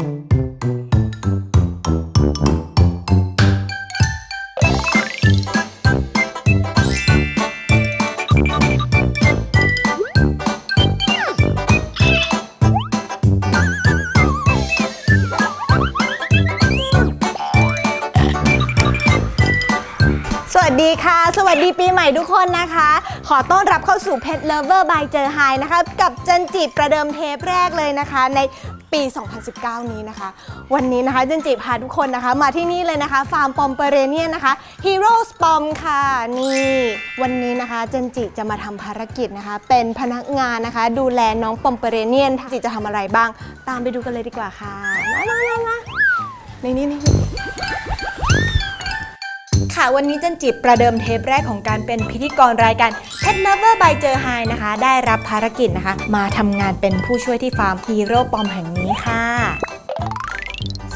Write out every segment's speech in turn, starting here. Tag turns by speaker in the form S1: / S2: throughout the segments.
S1: สวัสดีค่ะ สวัสดีปีใหม่ทุกคนนะคะ ขอต้อนรับเข้าสู่ Pet Lover by เจอไฮนะคะ กับจันจิประเดิมเทปแรกเลยนะคะ ใน ปี 2019 นี้นะคะ วันนี้นะคะจันจิพาทุกคนนะคะ มาที่นี่เลยนะคะ ฟาร์มปอมเปเรเนียนนะคะฮีโร่สปอมค่ะ นี่ วันนี้นะคะจันจิจะมาทำภารกิจนะคะ เป็นพนักงานนะคะ ดูแลน้องปอมเปเรเนียนจิจะทำอะไรบ้าง ตามไปดูกันเลยดีกว่าค่ะ มามามามาในนี้ในนี้ ค่ะ วันนี้จันจิประเดิมเทปแรกของการเป็นพิธีกรรายการ Pet Lover by เจอไฮนะคะ ได้รับภารกิจนะคะ มาทำงานเป็นผู้ช่วยที่ฟาร์มฮีโร่ปอมแห่งนี้ค่ะ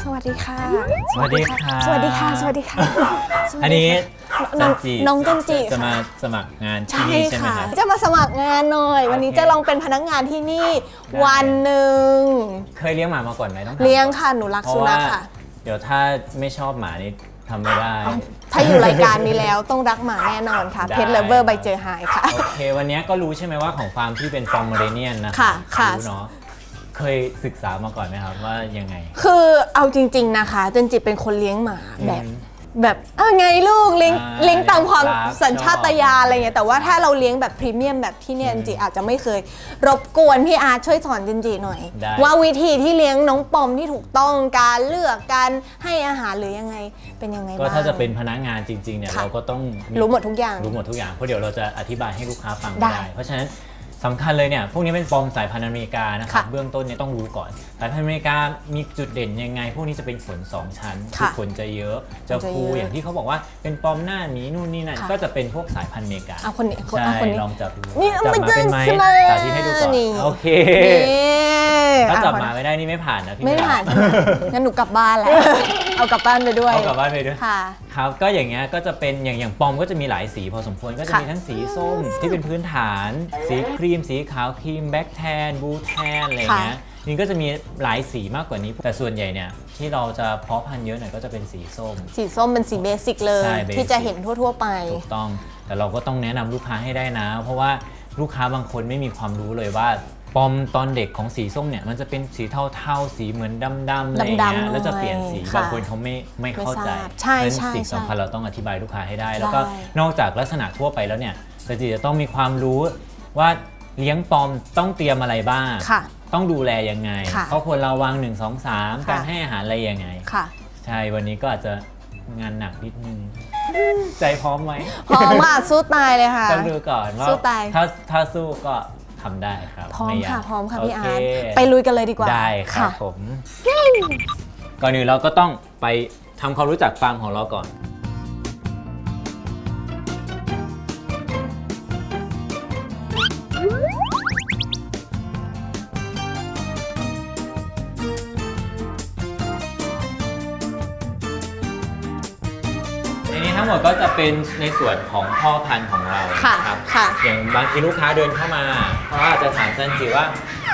S1: สวัสดีค่ะ
S2: สวัสดีค่ะ
S1: สวัสดีค่ะ สวัสดีค่ะสวัสดีค่ะ
S2: อันนี้
S1: น้
S2: จั
S1: อง
S2: นจิ
S1: น้องจันจิ
S2: จะมา
S1: ค่ะ
S2: สมัครงานที่
S1: ใช่
S2: นี่ใช่ไหม
S1: ค่ะ
S2: ครับ
S1: จะมาสมัครงานหน่อย วันนี้
S2: โอเค
S1: จะลองเป็นพนักงานที่นี่
S2: ได้
S1: วันหนึ่ง
S2: เคยเลี้ยงหมามาก่อนไหมต้องถาม
S1: เลี้ยง
S2: ก่อน
S1: ค่ะหนูรัก
S2: เพ
S1: สุ
S2: ราะ
S1: นั
S2: ว่า
S1: ขค่ะ
S2: เดี๋ยวถ้าไม่ชอบหมานี่ ทำไม่ได้
S1: ถ้าอยู่รายการนี้แล้วต้องรักหมาแน่นอนค่ะ
S2: ได้
S1: Pet Lover by เจอไฮค่ะ
S2: โอเค วันนี้ก็รู้ใช่ไหมว่าของฟาร์มที่เป็นฟอร์มเมเรเนียนนะ
S1: ค่ะค่ะ
S2: รู้เนาะเคยศึกษามาก่อนไหมครับว่ายังไง
S1: คือเอาจริง ๆนะคะจันจิเป็นคนเลี้ยงหมาแบบ
S2: อืม
S1: แบบเอาไงลูกเลี้ยง
S2: อ่า
S1: เลี้ยงตามความ
S2: รัก
S1: สัญชาตญาณ
S2: ชอบ
S1: อะไรเงี้ยแต่ว่าถ้าเราเลี้ยงแบบพรีเมียมแบบที่เนี่ย
S2: อื
S1: จั
S2: ม
S1: นจิอาจจะไม่เคย รบกวนพี่อาร์ตช่วยสอนจันจิหน่อย
S2: ได้
S1: ว่าวิธีที่เลี้ยงน้องปอมที่ถูกต้องการเลือกการให้อาหารหรือยังไงเป็นยังไง
S2: ก็
S1: บ้าง
S2: ถ้าจะเป็นพนักงานจริงๆเนี่ย
S1: ค่ะ
S2: เราก็ต้อง
S1: รู้หมดทุกอย่าง
S2: รู้หมดทุกอย่างเพราะเดี๋ยวเราจะอธิบายให้ลูกค้าฟัง
S1: ได้
S2: ได้ เพราะฉะนั้น สำคัญเลยเนี่ย พวกนี้เป็นปอมสายพันธุ์อเมริกานะครับ
S1: ค่ะ
S2: เบื้องต้นเนี่ยต้องรู้ก่อน สายพันธุ์อเมริกามีจุดเด่นยังไง พวกนี้จะเป็นขนสองชั้น
S1: ค่ะ
S2: ขนจะเยอะ จะ
S1: จะ
S2: ฟู
S1: เยอะ
S2: อย่างที่เขาบอกว่าเป็นปอมหน้าหมีนู่นนี่นั่น
S1: ค่ะ
S2: ก็จะเป็นพวกสายพันธุ์อเมริกา
S1: เอาคนนี้คน
S2: ใช่
S1: เอาคนนี้
S2: ลองจับดู
S1: นี่
S2: จับ
S1: มัน
S2: มาเป็นไหม
S1: จะ
S2: สาธิตให้ดูก่อน
S1: นี่
S2: โอเค
S1: นี่
S2: ถ้าจับ
S1: อะ
S2: หมาไม่ได้นี่ไม่ผ่านนะพี่
S1: ไม่
S2: เมย์
S1: ผ่านใช่ไหมงั้นหนูกลับบ้านแล้วเอากลับบ้านไปด้วย
S2: เอากลับบ้านไปด้วย
S1: ค่ะ
S2: ครับ ก็อย่างเงี้ยก็จะเป็นอย่างอย่างปอมก็จะมีหลายสีพอสมควรก็จะ
S1: ค่ะ
S2: มีทั้งสีส้มที่เป็นพื้นฐาน สีครีม สีขาวครีมแบ็กแทนบูแทนอะไรอย่างเงี้ยนี่ก็จะมีหลายสีมากกว่านี้ แต่ส่วนใหญ่เนี่ยที่เราจะเพาะพันธุ์เยอะหน่อยก็จะเป็นสีส้ม
S1: สีส้มเป็นสีเบสิกเลย
S2: ใช่ basic
S1: ที่จะเห็นทั่ว ๆ ไป
S2: ถูกต้อง แต่เราก็ต้องแนะนำลูกค้าให้ได้นะ เพราะว่าลูกค้าบางคนไม่มีความรู้เลยว่า ปอมตอนเด็กของสีส้มเนี่ยมันจะเป็นสีเทาๆสีเหมือนดำๆอะไรอย่างเงี้
S1: ดำ
S2: ย
S1: ๆ
S2: แล้วจะเปลี่ยนสี
S1: ค่ะ
S2: บางคนเขาไม่ไม่เข้าใจ
S1: ไม่ทราบใช่
S2: เพราะฉะนั้น
S1: ใช่
S2: สิ่งสำคัญ
S1: ใช่
S2: เราต้องอธิบายลูกค้าให้ได้ แล้วก็
S1: ได้
S2: นอกจากลักษณะทั่วไปแล้วเนี่ยแต่จีจะต้องมีความรู้ว่าเลี้ยงปอมต้องเตรียมอะไรบ้าง
S1: ค่ะ
S2: ต้องดูแลยังไง
S1: ค่ะ
S2: เขาควรระวัง 1 2 3
S1: ค่ะ
S2: การให้อาหารอะไรยังไง
S1: ค่ะ
S2: ใช่วันนี้ก็อาจจะงานหนักนิดนึง ใจพร้อมไหม
S1: พร้อมอะสู้ตายเลยค่ะ
S2: ต้องดูก่อนว่า
S1: สู้ตาย
S2: ถ้าถ้าสู้ก็ ทำได้ครับ
S1: พร้อม
S2: ไยาก
S1: ค่ะพร้อมค่ะ
S2: โพี่
S1: อาร์ต
S2: เค
S1: ไปลุยกันเลยดีกว่า
S2: ได้ครับผมก่อนอื่นเราก็ต้องไปทำความรู้จักฟาร์มของเราก่อน นนี้ทั้งหมดก็จะเป็นในส่วนของพ่อพันธุ์ของเรา
S1: ค่ะ
S2: ครับ
S1: ค่ะ
S2: อย่างบางทีลูกค้าเดินเข้ามาเขาอาจจะถามจันจิว่า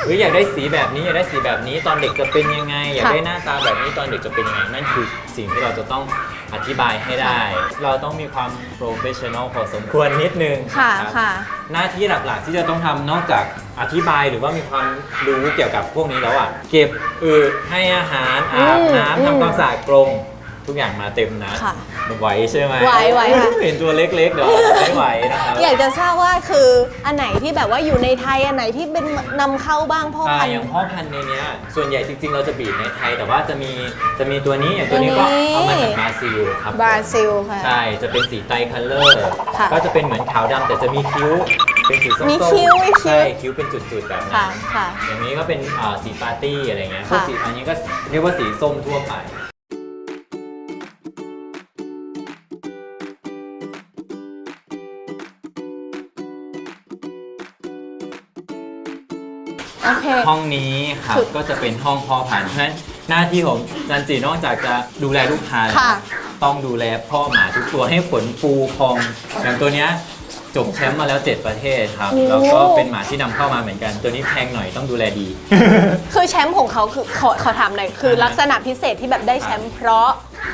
S2: เฮ้ยอยากได้สีแบบนี้อยากได้สีแบบนี้ตอนเด็กจะเป็นยังไง อยากได้หน้าตาแบบนี้ตอนเด็กจะเป็นยังไงนั่นคือสิ่งที่เราจะต้องอธิบายให้ได้ เราต้องมีความโปรเฟชชั่นอลพอสมควรนิดนึง
S1: ค่ะ
S2: รับ
S1: ค่ะ
S2: หน้าที่หลักๆที่จะต้องทำนอกจากอธิบายหรือว่ามีความรู้เกี่ยวกับพวกนี้แล้วอะเก็บอืดให้อาหารอาบ
S1: อืม
S2: น้ำ
S1: อืม
S2: ทำความสะอาดกรง ทุกอย่างมาเต็มนะ
S1: ค่ะ
S2: ไหวใช่ไหม
S1: ไหวไหวค่ะ
S2: เห็นตัวเล็กๆเดี๋ยวไม่ไหวนะครับ
S1: อยากจะทราบว่าคืออันไหนที่แบบว่าอยู่ในไทยอันไหนที่เป็นนำเข้าบ้างพ่อ
S2: อ่า
S1: พัน
S2: อย่าง
S1: ธุ์
S2: พ่อพันธุ์ในเนี้ยส่วนใหญ่จริงๆ เราจะบีดในไทย แต่ว่าจะมีจะมีตัวนี้อย่างตัวนี้ก็
S1: ตัวนี้
S2: เอามาจากบราซิลครับ
S1: บราซิลค่ะ
S2: ใช่จะเป็นสีไตรคัลเลอร์
S1: ค่ะ
S2: ก็จะเป็นเหมือนขาวดำแต่จะมีคิ้วเป็นสีส้มๆ
S1: มีคิ้วมีคิ้ว
S2: ใช่คิ้วเป็นจุดๆแบบนั้
S1: ค่ะ
S2: น
S1: ค่ะ
S2: อย่างนี้ก็เป็นอ่าสีปาร์ตี้อะไรเงี้ยพวก
S1: ค่ะ
S2: สีอันนี้ก็เรียกว่าสีส้มทั่วไป
S1: โอเค
S2: ห้องนี้ครับ
S1: คือ
S2: ก็จะเป็นห้องพ่อพันธุ์เพราะฉะนั้นหน้าที่ของจันจีนอกจากจะดูแลลูกค้าแล้ว
S1: ค่ะ
S2: ต้องดูแลพ่อหมาทุกตัวให้ขนฟูพองอย่างตัวเนี้ยจบแชมป์มาแล้ว 7 ประเทศครับ
S1: โอ้
S2: แล้วก็เป็นหมาที่นำเข้ามาเหมือนกัน ตัวนี้แพงหน่อยต้องดูแลดี
S1: คือแชมป์ของเขาคือขอขอถามหน่อยคือลักษณะพิเศษที่แบบได้แชมป์เพราะ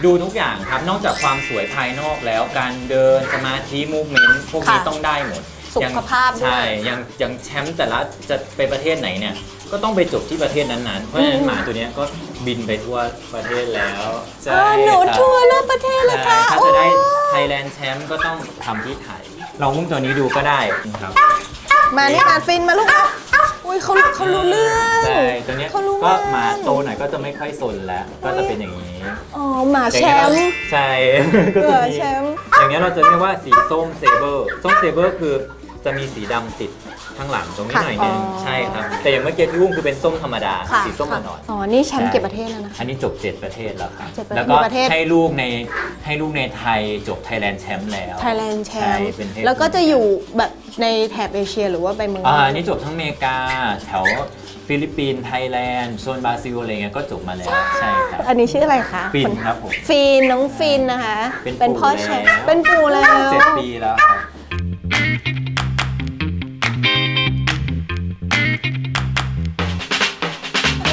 S2: ดูทุกอย่างครับ นอกจากความสวยภายนอกแล้วการเดินสมาธิมูฟเมนต์พวกนี้
S1: ค่ะ
S2: ต้องได้หมด
S1: สุข
S2: อย่าง
S1: ภาพด้วย
S2: ใช่อย่างอย่างแชมป์แต่ละจะไปประเทศไหนเนี่ย ก็ต้องไปจบที่ประเทศนั้นๆ เพราะฉะนั้นหมาตัวเนี้ยก็บินไปทั่วประเทศแล้วใช่
S1: อ่าหนู
S2: ครับ
S1: ทัวร์รอบประเทศเลย
S2: ใช่
S1: ค่ะ
S2: ถ้าจะได้
S1: โอ้
S2: ไท Thailand Champ ก็ต้องทำที่ไทยลองอุ้มตัวนี้ดูก็ได้นะครับ
S1: มานี่มาฟินมาลูกมาอุ้ยเขาเขารู้เรื่อง
S2: ใช่ตัวเนี้ย
S1: เขารู้
S2: ก็
S1: ว่า
S2: หมาโตหน่อยก็จะไม่ค่อยสนแล้ว ก็จะเป็นอย่างนี้
S1: อ๋อหมาแชมป์
S2: ใช่ ก็จะ
S1: หมา
S2: มี
S1: แชมป์
S2: อย่างเงี้ยเราจะเรียกว่าสีส้มเซเบอร์ ส้มเซเบอร์คือ จะมีสีดำติดข้างหลังตรงนี้หน่อยนึงใช่ครับ แต่อย่างเมื่อกี้ที่อุ้มคือเป็นส้มธรรมดา
S1: ค่ะ
S2: สีส้ม
S1: ค่ะ
S2: อ่อนๆ
S1: อ๋อ นี่แชมป์
S2: ใช่
S1: เก็บประเทศแล้วนะคะ
S2: อันนี้จบ 7 ประเทศแล้วครับ
S1: เจ็ดประเทศ
S2: แล้วก็
S1: มีประเทศ
S2: ให้ลูกในให้ลูกในไทยจบ Thailand Champ แล้ว
S1: Thailand แช
S2: ใช่
S1: มป์
S2: เป็นเทพ
S1: แล้วก็จะอยู่แบบในแถบเอเชียหรือว่าไปเมืองน
S2: อ่า
S1: อก
S2: อันนี้จบทั้งอเมริกา แถวฟิลิปปินส์ไทยแลนด์โซนบราซิลอะไรเงี้ยก็จบมาแล้ว ใช่ครับ
S1: อันนี้ชื่ออะไรคะ
S2: ฟิน
S1: คน
S2: ครับผม
S1: ฟินน้องฟินนะคะ
S2: เป็นปู่
S1: พ่อแชมป์
S2: แล้ว
S1: เป็นปู่แล้ว
S2: เจ็ดปีแล้วครับ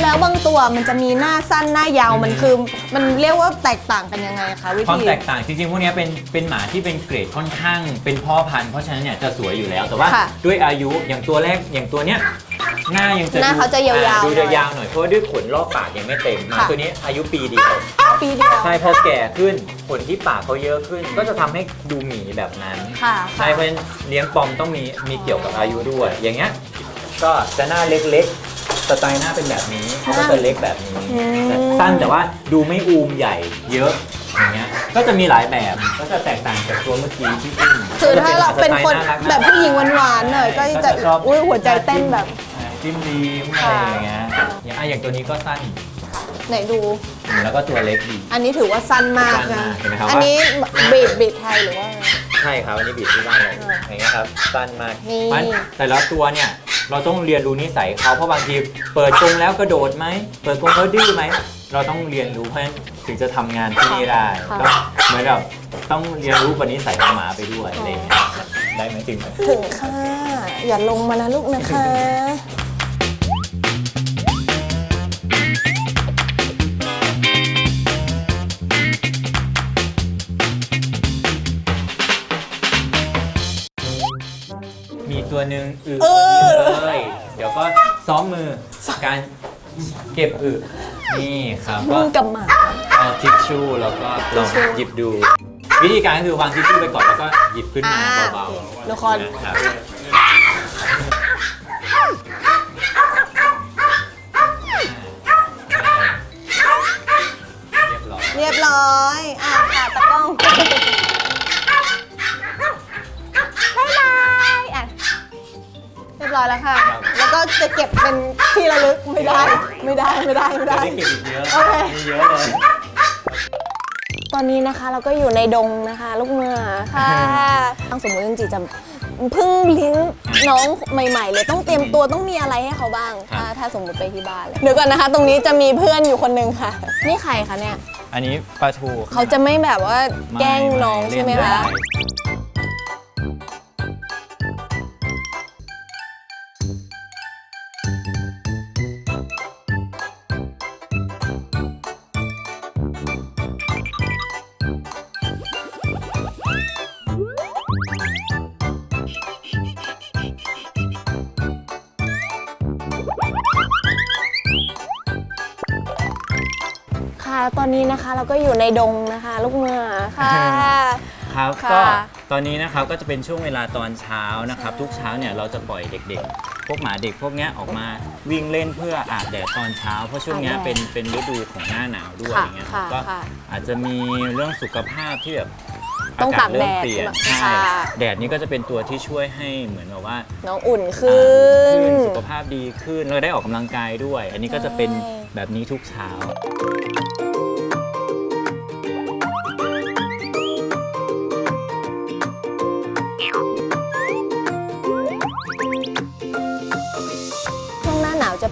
S1: แล้วบางตัวมันจะมีหน้าสั้นหน้ายาวมันคือมันเรียกว่าแตกต่างกันยังไงคะวิ
S2: ความ
S1: ธี
S2: แตกต่างจริงๆ พวกเนี้ยเป็นเป็นหมาที่เป็นเกรดค่อนข้างเป็นพ่อพันธุ์เพราะฉะนั้นเนี่ยจะสวยอยู่แล้ว แต่ว่า
S1: ค่ะ
S2: ด้วยอายุอย่างตัวแรกอย่างตัวเนี้ยหน้ายังจะ
S1: หน้าเขาจะยาวๆ
S2: อ่ดู
S1: หน่อย
S2: ยาวๆหน่อยเพราะว่าด้วยขนรอบปากยังไม่เต็มหมา
S1: ค่ะ
S2: ตัวนี้อายุปีเดียว
S1: ปีเดียว
S2: ใช่พอแก่ขึ้นขนที่ปากเขาเยอะขึ้น ก็จะทำให้ดูหมีแบบนั้น
S1: ค่ะ
S2: ใช่เพราะฉะนั้นเลี้ยงปอมต้องมีมีเกี่ยวกับอายุด้วย อย่างเงี้ยก็จะหน้าเล็กๆ สไตล์หน้าเป็นแบบนี้เขาก็จะเล็กแบบนี้แต่สั้นแต่ว่าดูไม่อูมใหญ่เยอะอย่างเงี้ยก็จะมีหลายแบบก็จะแตกต่างจากตัวเมื่อกี้ที่ขึ้น
S1: คือถ้าเราเป็นคน
S2: สไตล์ารักๆ
S1: แบบผู้หญิงหวานๆหน่อยก็จะ
S2: ชอบ
S1: อุ้ยหัวใจเต้นแบบ
S2: จิ้มลีมอะไรอย่างเงี้ยอย่างอะอย่างตัวนี้ก็สั้น
S1: ไหนดู
S2: แล้วก็ตัวเล็กดี
S1: อันนี้ถือว่าสั้นมาก
S2: สั้น
S1: นะ
S2: มากเห็นไหมครับ
S1: อันนี้บีดบีดไทยหรือว่าไง
S2: ใช่ครับอันนี้บีดที่บ้านเลย
S1: อ่า
S2: อย่างเงี้ยครับสั้นมาก
S1: นี่
S2: มันแต่ละตัวเนี่ย เราต้องเรียนรู้นิสัยเขาเพราะบางทีเปิดกรงแล้วกระโดดไหมเปิดกรงเขาดื้อไหมเราต้องเรียนรู้เพราะฉะนั้นถึงจะทำงานที่นี่ได้
S1: ค่ะ
S2: ก็เหมือนแบบต้องเรียนรู้กับนิสัยของหมาไปด้วยอะไรอย่างเงี้ยได้ไหมจริงไหม
S1: ถึงค่ะ อย่าลงมานะลูกนะคะ
S2: หนึ่งอึ
S1: เออ
S2: เลย เดี๋ยวก็ซ้อมมือการเก็บอึนี่ครับ
S1: มึ
S2: ก็
S1: งกับหมา
S2: เอาทิชชู่แล้วก็ลองหยิบดู วิธีการก็คือวางทิชชู่ไปก่อนแล้วก็หยิบขึ้นมา
S1: อ่า
S2: เบา
S1: ทุกคน
S2: ๆนะครับเรียบร้อ
S1: รียบร้อยแล้วค่ะ แล้วก็จะเก็บเป็นที่ระลึกไม่ได้ไม่ได้ไม่ได้ไม่
S2: เดี๋ยว
S1: ได้
S2: ได้เก็บอีกเยอะ
S1: โอเค
S2: มีเยอะเลย
S1: ตอนนี้นะคะเราก็อยู่ในดงนะคะ ลูกเมือค่ะต้องสมมติจริงๆจะเพิ่งเลี้ยงน้องใหม่ๆเลยต้องเตรียมตัวต้องมีอะไรให้เขาบ้าง
S2: ครับ
S1: ถ้าถ้าสมมติไปที่บ้านเลยเดี๋ยวก่อนนะคะ ตรงนี้จะมีเพื่อนอยู่คนหนึ่งค่ะ นี่ใครคะเนี่ย
S2: อันนี้ปลาทู
S1: เขาจะไม่แบบว่าแกล้งน้อง
S2: เล่
S1: ใช่ไหมคะ
S2: ด้
S1: ค่ะ อนนี้นะคะเราก็อยู่ในดงนะคะ ลูกเมือค่ะ
S2: ครับ
S1: ค่ะ
S2: ก็ตอนนี้นะครับก็จะเป็นช่วงเวลาตอนเช้านะครับทุกเช้าเนี่ยเราจะปล่อยเด็กๆ พวกหมาเด็กพวกเนี้ยออกมาวิ่งเล่นเพื่ออาบแดดตอนเช้า เพราะช่วงเนี้ย
S1: อาบแดด
S2: เป็นเป็นฤดูของหน้าหนาวด้วย
S1: ค่ะ
S2: อย่างเงี้ยครับ
S1: ค่ะ
S2: ก็
S1: ค่ะ
S2: อาจจะมีเรื่องสุขภาพที่แบบ
S1: ต้อง
S2: กา
S1: ตาก
S2: ศเริ่
S1: แด
S2: ม
S1: ด
S2: เปลี่ยน
S1: ค่ะ
S2: ใช่แดดนี้ก็จะเป็นตัวที่ช่วยให้เหมือนแบบว่า
S1: น้องอุ่นขึ้น
S2: อ่าสุขภาพดีขึ้นแล้วได้ออกกำลังกายด้วย อันนี้ก็จะเป็น
S1: ใช่
S2: แบบนี้ทุกเช้า
S1: ช่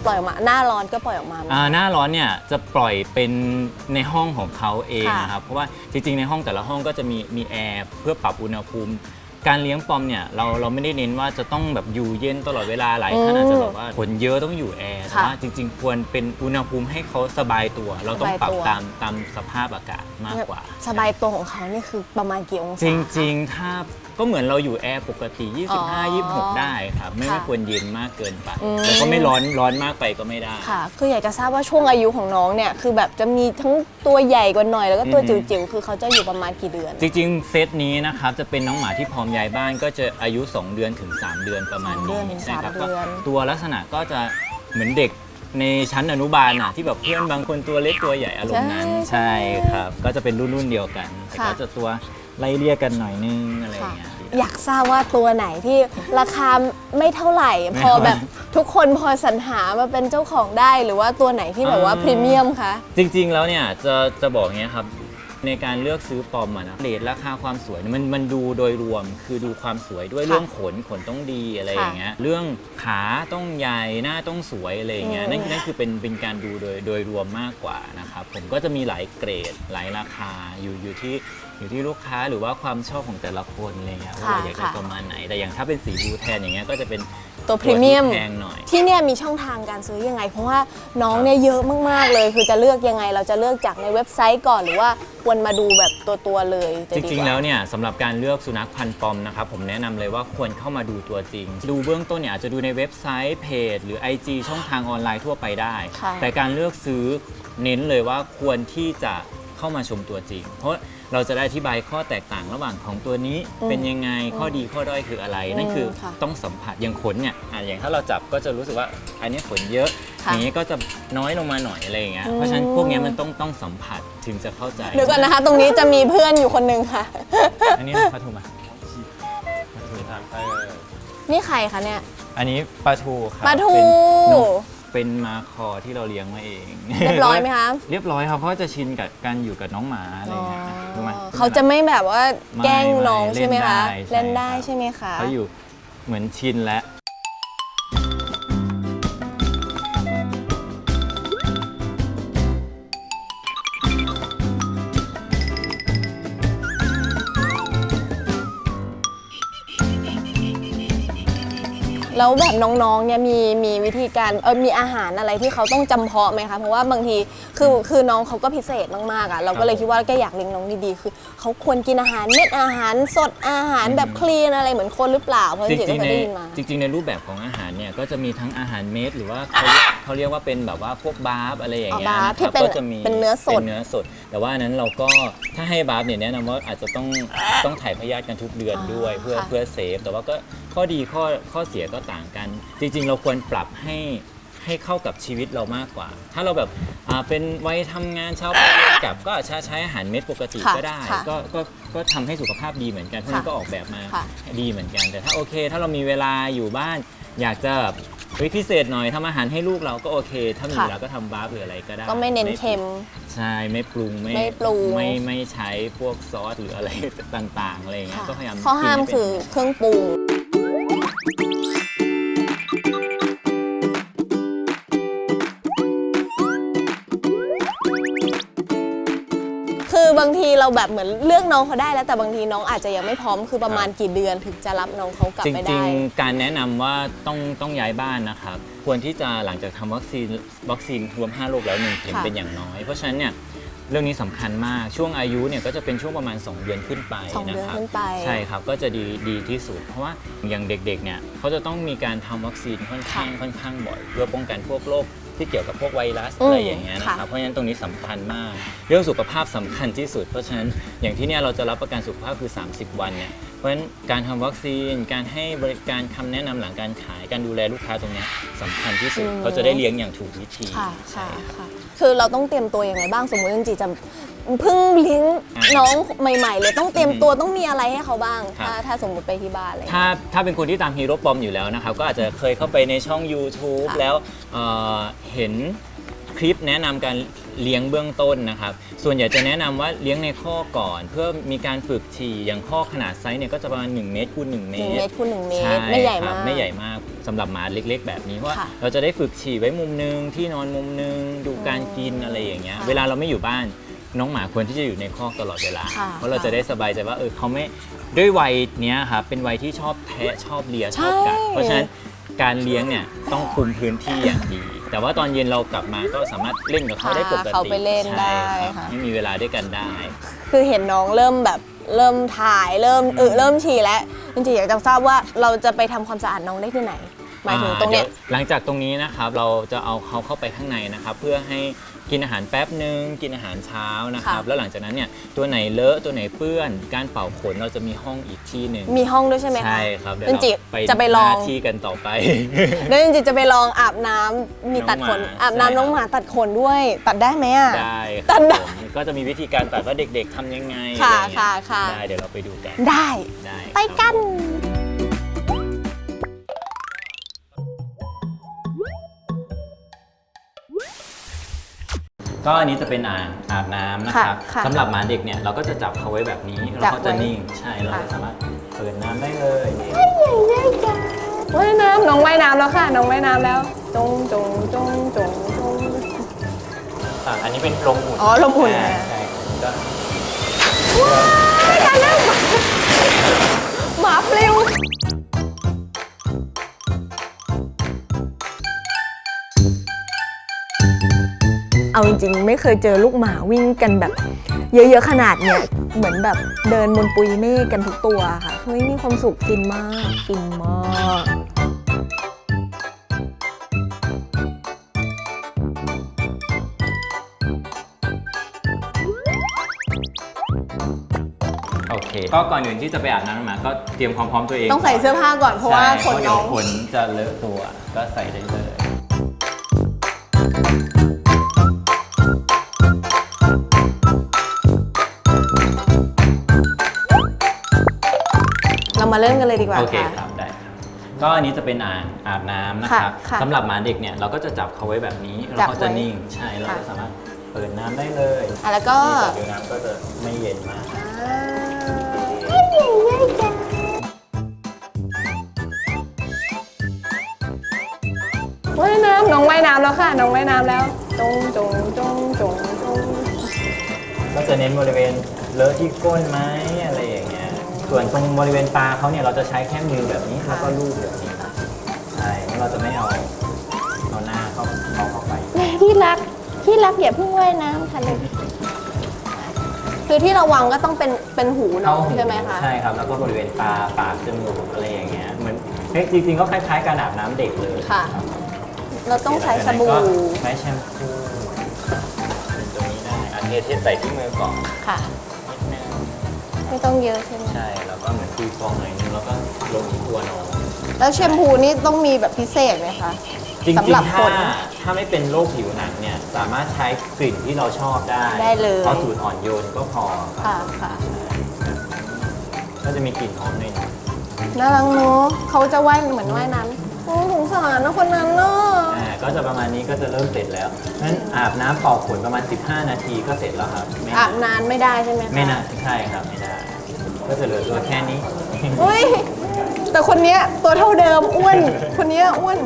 S1: ปล่อยออกมา หน้าร้อนก็ปล่อยออกมาไหม
S2: อ่าหน้าร้อนเนี่ยจะปล่อยเป็นในห้องของเขาเอง
S1: ค่ะ
S2: นะครับเพราะว่าจริงๆในห้องแต่ละห้องก็จะมีมีแอร์เพื่อปรับอุณหภูมิ การเลี้ยงปอมเนี่ยเราเราไม่ได้เน้นว่าจะต้องแบบอยู่เย็นตลอดเวลาหลายท่านอาจจะแบบว่าขนเยอะต้องอยู่แอร์แต่
S1: ค่ะ
S2: ว่าจริง ๆ ควรเป็นอุณหภูมิให้เขาสบายตัว เราต้องปรับ
S1: สบายตัว
S2: ตามตามสภาพอากาศมากกว่า
S1: สบายตัวของเขานี่คือประมาณกี่อง
S2: จ
S1: ศา
S2: ริงๆ ถ้าก็เหมือนเราอยู่แอร์ปกติ
S1: อ๋อ
S2: 25 26 ได้ครับ ไม่
S1: ค่ะ
S2: ไม่ควรเย็นมากเกินไป
S1: อืม
S2: แล้วก็ไม่ร้อนร้อนมากไปก็ไม่ได้
S1: ค่ะ คืออยากจะทราบว่าช่วงอายุของน้องเนี่ย คือแบบจะมีทั้งตัวใหญ่กว่าหน่อย แล้วก็ตัว
S2: อือฮึ
S1: จิ๋วๆ คือเขาจะอยู่ประมาณกี่เดือน
S2: จริงๆ เซตนี้นะครับจะเป็นน้องหมาที่พร้อมย้ายบ้านก็จะอายุ 2 เดือนถึง 3 เดือนประมาณ
S1: สามเดื
S2: นี้
S1: อนถึงสาม
S2: นะครับ
S1: เดือน
S2: ก็ตัวลักษณะก็จะเหมือนเด็กในชั้นอนุบาลน่ะที่แบบเพื่อนบางคนตัวเล็กตัวใหญ่อารมณ์นั้น
S1: ใช่
S2: ใช่ครับ ก็จะเป็นรุ่นรุ่นๆเดียวกันแต่
S1: ค่ะ
S2: ก็จะตัว ไล่เลี่ยกันหน่อยนึงอะไรอย่างเงี้ย
S1: อยากทราบว่าตัวไหนที่ราคาไม่เท่าไหร่
S2: ไม่
S1: พอ
S2: เท่าไหร่
S1: แบบทุกคนพอสรรหามาเป็นเจ้าของได้ หรือว่าตัวไหนที่แบบว่า
S2: อ่า
S1: พรีเมียมคะ
S2: จริงๆ แล้วเนี่ยจะจะบอกอย่างเงี้ยครับ ในการเลือกซื้อปอมอะนะเรทราคาความสวยเนี่ยมันมันดูโดยรวมคือดูความสวยด้วย
S1: ค่ะ
S2: เรื่องขนขนต้องดีอะไร
S1: ค่ะ
S2: อย่างเงี้ยเรื่องขาต้องใหญ่หน้าต้องสวยอะไรอย่างเงี้ย
S1: อืม
S2: นั่นนั่นคือเป็นเป็นการดูโดยโดยรวมมากกว่านะครับผมก็จะมีหลายเกรดหลายราคาอยู่อยู่ที่อยู่ที่ลูกค้าหรือว่าความชอบของแต่ละคนอะไรเงี้ยว่าเราอยากได้ประมาณไหนแต่อย่างถ้าเป็นสีบลูแทนอย่างเงี้ยก็จะเป็น
S1: ตัวพรีเมียม
S2: ที่แพงหน่อย
S1: ที่เนี่ยมีช่องทางการซื้อยังไง เพราะว่าน้องเนี่ยเยอะมากๆเลย คือจะเลือกยังไง เราจะเลือกจากในเว็บไซต์ก่อนหรือว่าควรมาดูแบบตัวตัวๆเลยจะ
S2: จ
S1: ดีก
S2: ริงๆ
S1: ว่า
S2: แล้วเนี่ยสำหรับการเลือกสุนัขพันธุ์ปอมนะครับผมแนะนำเลยว่าควรเข้ามาดูตัวจริง ดูเบื้องต้นเนี่ยอาจจะดูในเว็บไซต์เพจ หรือ IG ช่องทางออนไลน์ทั่วไปได้
S1: ค่ะ
S2: แต่การเลือกซื้อเน้นเลยว่าควรที่จะเข้ามาชมตัวจริง เพราะ เราจะได้อธิบายข้อแตกต่างระหว่างของตัวนี้
S1: อืม
S2: เป็นยังไงข้อดีข้อด้อยคืออะไร นั่นคือ
S1: ค่ะ
S2: ต้องสัมผัสอย่างขนเนี่ยอะอย่างถ้าเราจับก็จะรู้สึกว่าอันนี้ขนเยอะ
S1: ค่ะ
S2: อย่างนี้ก็จะน้อยลงมาหน่อยอะไรอย่างเงี้ย
S1: อืม
S2: เพราะฉะนั้นพวกเนี้ยมันต้องต้องสัมผัสถึงจะเข้าใจ
S1: เดี๋ยวก่อนนะคะ ตรงนี้จะมีเพื่อนอยู่คนหนึ่งค่ะ
S2: อันนี้ปลาทูมาปลาทูครับ
S1: นี่ใครคะเนี่ย
S2: อันนี้ปลาทูครับ
S1: ปลาทู
S2: เป็นนก เป็นมาคอที่เราเลี้ยงมาเอง
S1: เรียบร้อยไหมคะ
S2: เรียบร้อยครับเพราะว่าจะชินกับการอยู่กับน้องหมาอะไรอย่างเงี้ยรู้ไหม
S1: เขาจะไม่แบบว่า
S2: ไม่
S1: แกล้งน้อง
S2: ไม่
S1: ใช่ไหมคะ
S2: เล่
S1: เล่
S2: น
S1: น
S2: ได้
S1: ได้
S2: ใช่
S1: ใช่ไหมคะ
S2: เขาอยู่เหมือนชินแล้ว
S1: แล้วแบบน้องๆเนี่ยมีมีวิธีการเออมีอาหารอะไรที่เขาต้องจำเพาะไหมคะเพราะว่าบางทีคือคือน้องเขาก็พิเศษมากๆอะเราก็เลยคิดว่าแกอยากเลี้ยงน้องดีๆคือเขาควรกินอาหารเม็ดอาหารสดอาหารแบบคลีนอะไรเหมือนคนหรือเปล่าเพราะจ
S2: จ
S1: ริงๆก็
S2: ริง
S1: เค
S2: ๆ
S1: ย
S2: ใน
S1: ได้ยินมา
S2: จริงๆ ในรูปแบบของอาหาร เนี่ยก็จะมีทั้งอาหารเม็ดหรือว่าเขาเรียกเขาเรียกว่าเป็นแบบว่าพวกบาร์ฟอะไรอย่างเงี้ย
S1: อ๋อบาร์ฟ
S2: นะค
S1: ที่
S2: รับ
S1: เป็น
S2: ก็จะมี
S1: เป็นเนื้อสด
S2: เป็นเนื้อสด แต่ว่าอันนั้นเราก็ถ้าให้บาร์ฟเนี่ยแนะนำว่าอาจจะต้องต้องถ่ายพยาธิกันทุกเดือนด้วยเพื่อ
S1: ค่ะ
S2: เพื่อเซฟ แต่ว่าก็ข้อดีข้อข้อเสียก็ต่างกัน จริง ๆ เราควรปรับให้ให้เข้ากับชีวิตเรามากกว่า ถ้าเราแบบอ่าเป็นวัยทำงานเช้าไปเย็นกลับก็ใช้ใช้อาหารเม็ดปกติ
S1: ค่ะ
S2: ก็ได้
S1: ค่ะ
S2: ก็ก็ก็ทำให้สุขภาพดีเหมือนกันเพราะฉะนั้น
S1: ค่ะ
S2: ก็ออกแบบมา
S1: ค่ะ
S2: ดีเหมือนกันแต่ถ้าโอเค ถ้าเรามีเวลาอยู่บ้าน อยากจะแบบเฮ้ยพิเศษหน่อยทำอาหารให้ลูกเราก็โอเค ถ้ามี
S1: ค่ะ
S2: เวลาก็ทำบาร์ฟหรืออะไรก็ได้
S1: ก็ไม่เน้นเค็ม
S2: ใช่ไม่ปรุงไม่
S1: ไม่ปรุง
S2: ไม่ไม่ใช้พวกซอสหรืออะไรต่างๆอะไรอย่างเงี้ย
S1: ค่ะ
S2: ก็พยายาม
S1: ข้อห้าม
S2: กินให้เป็น
S1: คือเครื่องปรุง เราแบบเหมือนเลือกน้องเขาได้แล้วแต่บางทีน้องอาจจะยังไม่พร้อมคือประมาณกี่เดือนถึงจะรับน้องเขากลับ
S2: จ
S1: ไป
S2: ริ
S1: ได้
S2: งๆ การแนะนำว่าต้องต้องย้ายบ้านนะครับ ควรที่จะหลังจากทำวัคซีนวัคซีนรวม 5 โรคแล้วหนึ่งเข็ม
S1: ค่ะ
S2: เป็นอย่างน้อย เพราะฉะนั้นเนี่ยเรื่องนี้สำคัญมากช่วงอายุเนี่ยก็จะเป็นช่วงประมาณ 2 เดือนขึ้นไป
S1: สอง
S2: นะ
S1: เดือน
S2: ครับ
S1: ขึ้นไป
S2: ใช่ครับ ก็จะดีดีที่สุด เพราะว่าอย่างเด็กๆเนี่ยเขาจะต้องมีการทำวัคซีนค่อนข้างค่อนข้างบ่อย เพื่อป้องกันพวกโรค ที่เกี่ยวกับพวกไวรัส
S1: อืม
S2: อะไรอย่างเงี้ยนะค
S1: ค่ะ
S2: รับเพราะฉะนั้นตรงนี้สำคัญมาก เรื่องสุขภาพสำคัญที่สุด เพราะฉะนั้นอย่างที่เนี่ยเราจะรับประกันสุขภาพคือ 30 วันเนี่ย เพราะฉะนั้นการทำวัคซีน การให้บริการคำแนะนำหลังการขาย การดูแลลูกค้าตรงเนี้ยสำคัญที่สุด
S1: อืม
S2: เขาจะได้เลี้ยงอย่างถูกวิธี
S1: ค่ะ
S2: ใช่
S1: ค่ะ
S2: ครับ
S1: ค่ะ คือเราต้องเตรียมตัวยังไงบ้างสมมติจริงๆจะ เพิ่งเลี้ยง
S2: อะ
S1: น้องใหม่ๆเลยต้องเตรียมตัวต้องมีอะไรให้เขาบ้าง
S2: ครับ
S1: ถ้าถ้าสมมติไปที่บ้านอะไรอย่าง
S2: ถ้า
S1: เงี้ย
S2: ถ้าเป็นคนที่ตามฮีโร่ปอมอยู่แล้วนะครับ ก็อาจจะเคยเข้าไปในช่อง YouTube
S1: ค่ะ
S2: แล้วเอ่อเห็นคลิปแนะนำการเลี้ยงเบื้องต้นนะครับ ส่วนใหญ่จะแนะนำว่าเลี้ยงในข้อก่อน เพื่อมีการฝึกฉี่อย่างข้อขนาดไซส์เนี่ยก็จะประมาณ1เมตรคูณ1เม
S1: หนึ่ง
S2: ต
S1: เม
S2: ร
S1: ตรคูณหนึ่งเม
S2: ช่
S1: ตร ไม่ใหญ่
S2: ครั
S1: มา
S2: บ
S1: ก
S2: ไม่ใหญ่มากสำหรับหมาเล็ก ๆ แบบนี้เพราะว่า
S1: ค่ะ
S2: เราจะได้ฝึกฉี่ไว้มุมนึงที่นอนมุมนึงดูการกินอะไรอย่างเงี้ย
S1: ค่ะ
S2: เวลาเราไม่อยู่บ้าน น้องหมาควรที่จะอยู่ในคอกตลอดเวลา
S1: ค่ะ
S2: เพราะเราจะได้สบายใจว่าเออเขาไม่ด้วยวัยเนี้ยครับเป็นวัยที่ชอบแทะชอบเลียชอบกัด
S1: ใช่
S2: เพราะฉะนั้นการเลี้ยงเนี่ยต้องคุมพื้นที่อย่างดี แต่ว่าตอนเย็นเรากลับมาก็สามารถเล่นกับเขาได้ปกติ
S1: พาเขาไปเล่นได้
S2: ใช่ครับ
S1: ค่ะ
S2: ไม่มีเวลาด้วยกันได้
S1: คือเห็นน้องเริ่มแบบเริ่มถ่ายเริ่มอึเริ่มฉี่แล้วจริงๆอยากจะทราบว่าเราจะไปทำความสะอาดน้องได้ที่ไหนหมายถึงตรงเนี้ย
S2: อ่าดี๋วหลังจากตรงนี้นะครับเราจะเอาเขาเข้าไปข้างในนะครับ เพื่อให้ กินอาหารแป๊บหนึ่งกินอาหารเช้านะครับ
S1: ค่ะ
S2: แล้วหลังจากนั้นเนี่ยตัวไหนเลอะตัวไหนเปื้อน การเป่าขนเราจะมีห้องอีกที่หนึ่ง
S1: มีห้องด้วยใช่ไหมคะ
S2: ใช่ครับเดี๋ยว
S1: จริง
S2: เรา
S1: ๆจะไปลอง
S2: หน้าที่กันต่อไป
S1: แล้วจริงๆจะไปลองอาบน้ำมีตัดขน
S2: น้องหมา
S1: อาบน้ำ
S2: ใช่
S1: น้องหมาตัดขนด้วย ตัดได้ไหมอะ
S2: ได้ค
S1: ตั
S2: รับ
S1: ดได้
S2: ผมก็จะมีวิธีการตัดว่าเด็กๆทำยังไง
S1: ค่ะ
S2: อะไรเงี้ย
S1: ค่ะค่ะ
S2: ได้เดี๋ยวเราไปดูกัน
S1: ได้
S2: ได้
S1: ไปกัน
S2: ก็อันนี้จะเป็นอ่างอาบน้ำนะครับ
S1: ค่ะค่ะ
S2: สำหรับหมาเด็กเนี่ยเราก็จะจับเขาไว้แบบนี้แล้ว
S1: จับ
S2: เขาจะ
S1: ไว้
S2: นิ่งใช่เรา
S1: ค่ะ
S2: จะสามารถเปิดน้ำได้เลย
S1: ว่ายน้ำน้องว่ายน้ำแล้วค่ะ น้องว่ายน้ำแล้วจงจงจงจงจง
S2: อะอันนี้เป็นลมอุ่น
S1: อ๋อลมอุ่นานะ
S2: ใช่ก็
S1: ไม่ทันแล้วหมาปลิว เอาจริงๆ ไม่เคยเจอลูกหมาวิ่งกันแบบ เยอะๆขนาดเนี้ยเหมือนแบบเดินบนปุยเมฆกันทุกตัวค่ะเฮ้ยมีความสุขฟินมากฟินมาก
S2: โอเค ก็ก่อนอื่นที่จะไปอาบน้ำน้องหมาก็เตรียมความพร้อมตัวเอง
S1: ต้องใส่เสื้อผ้าก่อนเพราะว่า
S2: ใช่
S1: ขน
S2: เดี๋
S1: น้
S2: ย
S1: อ
S2: ว
S1: ง
S2: ขนจะเลอะตัวก็ใส่ได้เลย
S1: มาเริ่มกันเลยดีกว่า
S2: โอเค
S1: ค่ะ
S2: ครับได้ครับก็อันนี้จะเป็นอ่างอาบน้ำนะครับ
S1: ค่ะค่ะ
S2: สำหรับหมาเด็กเนี่ยเราก็จะจับเขาไว้แบบนี้แล้ว
S1: จับ
S2: เขาจะ
S1: ไว้
S2: นิ่งใช่เรา
S1: ค่ะ
S2: จะสามารถเปิดน้ำได้เลย
S1: อะแล้วก็
S2: นี่แต่เดี๋ยวน้ำก็จะไม่เย็นมาก
S1: ว่ายน้ำน้องว่ายน้ำแล้วค่ะ น้องว่ายน้ำแล้วจงจงจงจงจง
S2: ก็จะเน้นบริเวณเลอะที่ก้นไหมอะไรอย่างเงี้ย ส่วนตรงบริเวณตาเขาเนี่ยเราจะใช้แค่มือแบบนี้แล้วก็ลูบแบบนี้ใช่แล้วเราจะไม่เอาเอาหน้าเข้าเข้าเข้าไป
S1: ที่รักที่รักอย่าเพิ่งว่ายน้ำค่ะเลยคือที่ระวังก็ต้องเป็นเป็นหูน้องใช่ไหมคะ
S2: ใช่ครับแล้วก็บริเวณตาปากจมูกอะไรอย่างเงี้ยเหมือนเฮ้ยจริงๆก็คล้ายๆการอาบน้ำเด็กเลย
S1: ค่ะ
S2: รับ
S1: เราต้องใช้สบู่
S2: ก็ใช้แชมพูเป็นตัวนี้ได้อันนี้เทใส่ที่มือก่อน
S1: ค่ะ
S2: นิดนึง
S1: ไม่ต้องเยอะใช่ไหม
S2: ใช่แล้วก็เหมือนคุยฟองหน่อยนึงแล้วก็ลงที่ตัวน้อง
S1: แล้วแชมพูนี่ต้องมีแบบพิเศษไหมคะ
S2: จริง
S1: สำหรับ
S2: ๆ
S1: ค
S2: ถ้าน ถ้าไม่เป็นโรคผิวหนังเนี่ยสามารถใช้กลิ่นที่เราชอบได้
S1: ได้เลย
S2: เอาสูตรอ่อนโยนก็พอครับ
S1: ค่ะค่ะ
S2: ก็จะมีกลิ่นหอมหน่อย
S1: น่ารักเนอะเขาจะว่ายเหมือนว่ายน้ำ โอ้สงสารนะคนนั้นเนาะ
S2: ๆอ่าก็จะประมาณนี้ก็จะเริ่มเสร็จแล้วนั้นอาบน้ำเป่าขนประมาณ 15 นาทีก็เสร็จแล้วครับไม่
S1: อาบนานไม่ได้ใช่ไหมคะ
S2: ไม่นานใช่ครับไม่ได้ก็จะเหลือตัวแค่นี้
S1: อุ้ยแต่คนเนี้ยตัวเท่าเดิมอ้วน คนเนี้ยอ้วน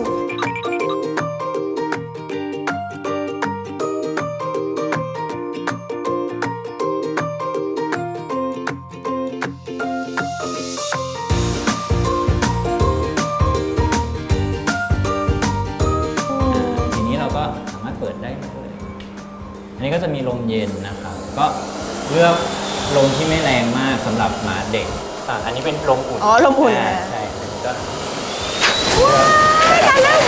S2: ลือกลมที่ไม่แรงมากสำหรับหมาเด็กอะอันนี้เป็นลมอุ่น
S1: อ๋อลมอุ่นานะ
S2: ใช่ก็
S1: ไม่ทันแล้ว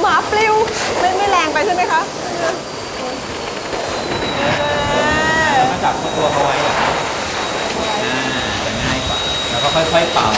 S1: หมาปลิวไม่ไม่แรงไปใช่ไหมคะ
S2: แล้วก็จับตัวเขาไว้อะครับอ่าจะง่ายกว่าแล้วก็ค่อยๆเป่า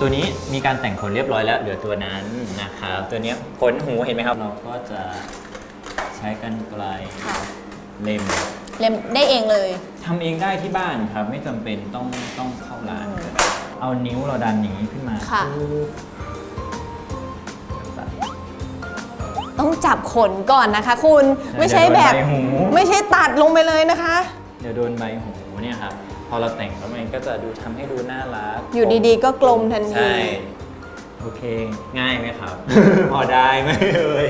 S2: ตัวนี้มีการแต่งขนเรียบร้อยแล้ว เหลือตัวนั้นนะครับตัวเนี้ยขนหูเห็นไหมครับ เราก็จะใช้กันไกล
S1: ค่ะ
S2: เล็ม
S1: เล่มได้เองเลย
S2: ทำเองได้ที่บ้านครับ ไม่จำเป็นต้องต้องเข้าร้านก็ได้เอานิ้วเราดันอย่างนี้ขึ้นมา
S1: ค่ะ
S2: ปึ๊บ
S1: ต้องจับขนก่อนนะคะ คุณไม่ใช่แบบ
S2: เดี๋ยวโดนใบหู
S1: ไม่ใช่ตัดลงไปเลยนะคะ
S2: เดี๋ยวโดนใบหูเนี่ยครับ พอเราแต่งแล้วมันก็จะดูทำให้ดูน่ารัก
S1: อยู่ดีๆ ก็กลมทันที
S2: ใช่โอเค ง่ายไหมครับ พอได้ไหมเอ่ย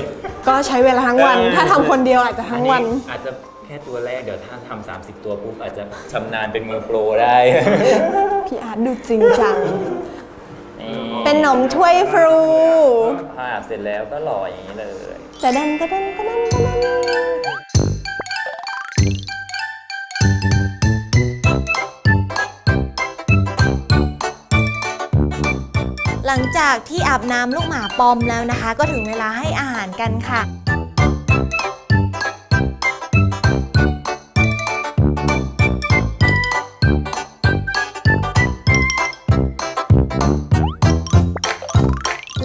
S1: ก็ใช้เวลาทั้งวัน
S2: เออ
S1: ถ้าทำคนเดียวอาจจะทั้งวัน
S2: อัอาจจะแค่ตัวแรกเดี๋ยวถ้าทำ30 ตัวปุ๊บอาจจะชำนาญเป็นมือโปรได้
S1: พี่อาร์ตดูจริงจัง
S2: นี่
S1: เป็นหนมถ้วยฟรู
S2: ภาพเสร็จแล้วก็หล่ออย่างนี้เลย
S1: แต่ดันแต่ดันแต่ดันแต่ดัน ลังจากที่อาบน้ำลูกหมาปอมแล้วนะคะ ก็ถึงเวลาให้อาหารกันค่ะ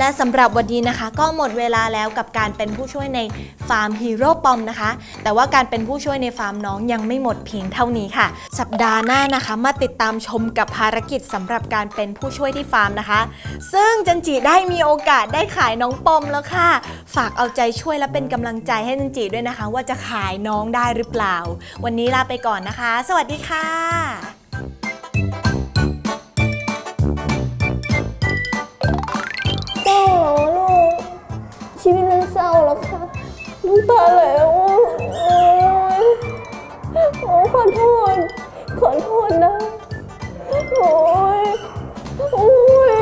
S1: และสำหรับวันนี้นะคะ ก็หมดเวลาแล้วกับการเป็นผู้ช่วยในฟาร์มฮีโร่ปอมนะคะ แต่ว่าการเป็นผู้ช่วยในฟาร์มน้องยังไม่หมดเพียงเท่านี้ค่ะ สัปดาห์หน้านะคะ มาติดตามชมกับภารกิจสำหรับการเป็นผู้ช่วยที่ฟาร์มนะคะ ซึ่งจันจิได้มีโอกาสได้ขายน้องปอมแล้วค่ะ ฝากเอาใจช่วยและเป็นกำลังใจให้จันจิด้วยนะคะ ว่าจะขายน้องได้หรือเปล่า วันนี้ลาไปก่อนนะคะ สวัสดีค่ะ
S3: อะกตาไลแล้วโอ้ยขอโทษ ขอโทษนะ โอ้ย โอ้ย